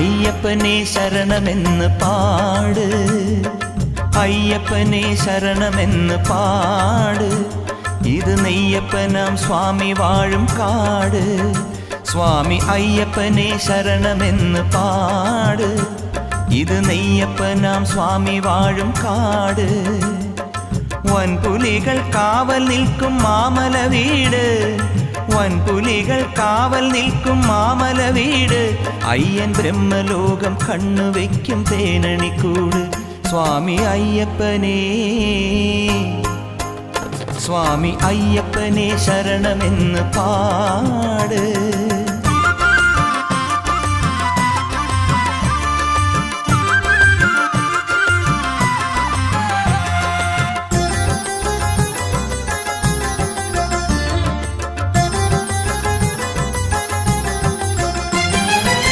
അയ്യപ്പനെ ശരണമെന്ന് പാട്. അയ്യപ്പനെ ശരണമെന്ന് പാട്. ഇത് നെയ്യപ്പനാം സ്വാമി വാഴും കാട്. സ്വാമി അയ്യപ്പനെ ശരണമെന്ന് പാട്. ഇത് നെയ്യപ്പനാം സ്വാമി വാഴും കാട്. വൻപുലികൾ കാവൽ നിൽക്കും മാമല വീട്. വൻപുലികൾ കാവൽ നിൽക്കും മാമല വീട്. അയ്യൻ ബ്രഹ്മലോകം കണ്ണു വയ്ക്കും തേനണിക്കൂട്. സ്വാമി അയ്യപ്പനേ സ്വാമി അയ്യപ്പനെ ശരണമെന്ന് പാട്.